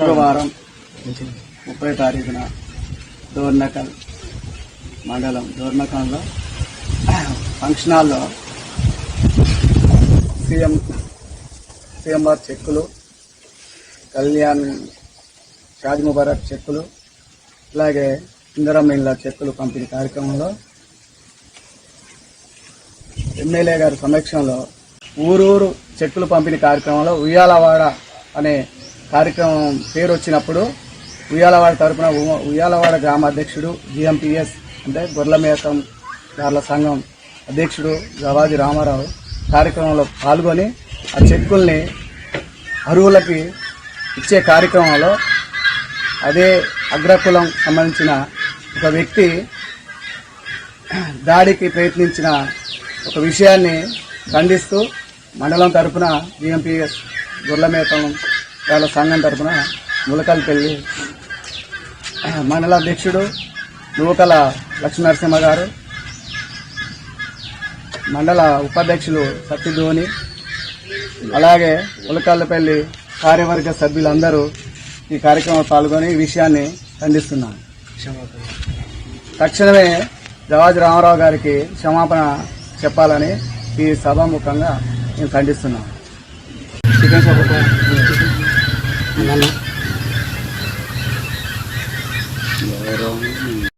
శుక్రవారం ముప్పై తారీఖున దోర్నకల్ మండలం దోర్నకల్లో ఫంక్షన్ హాల్లో సీఎం సీఎంఆర్ చెక్కులు కళ్యాణ్ షాజ్ ముబారక్ చెక్కులు అలాగే ఇందిరమ్మ చెక్కులు పంపిణీ కార్యక్రమంలో ఎమ్మెల్యే గారి సమక్షంలో ఊరూరు చెక్కులు పంపిణీ కార్యక్రమంలో ఉయ్యాలవాడ అనే కార్యక్రమం పేరు వచ్చినప్పుడు ఉయ్యాలవాడ తరపున ఉయ్యాలవాడ గ్రామ అధ్యక్షుడు జిఎంపిఎస్ అంటే గొర్రెల మేకం గార్ల సంఘం అధ్యక్షుడు గవాది రామారావు కార్యక్రమంలో పాల్గొని ఆ చెక్కుల్ని అరువులకి ఇచ్చే కార్యక్రమంలో అదే అగ్రకులం సంబంధించిన ఒక వ్యక్తి దాడికి ప్రయత్నించిన ఒక విషయాన్ని ఖండిస్తూ మండలం తరపున జిఎంపిఎస్ గుర్లమేతం వాళ్ళ సంఘం తరపున ములకల్పల్లి మండల అధ్యక్షుడు నూకల లక్ష్మీనరసింహ గారు మండల ఉపాధ్యక్షులు సత్యధోని అలాగే ఉలకల్లపల్లి కార్యవర్గ సభ్యులందరూ ఈ కార్యక్రమంలో పాల్గొని ఈ విషయాన్ని ఖండిస్తున్నాను తక్షణమే జవాజ్ రామారావు గారికి క్షమాపణ చెప్పాలని ఈ సభాముఖంగా నేను ఖండిస్తున్నాను చికెన్ షాప్ Merong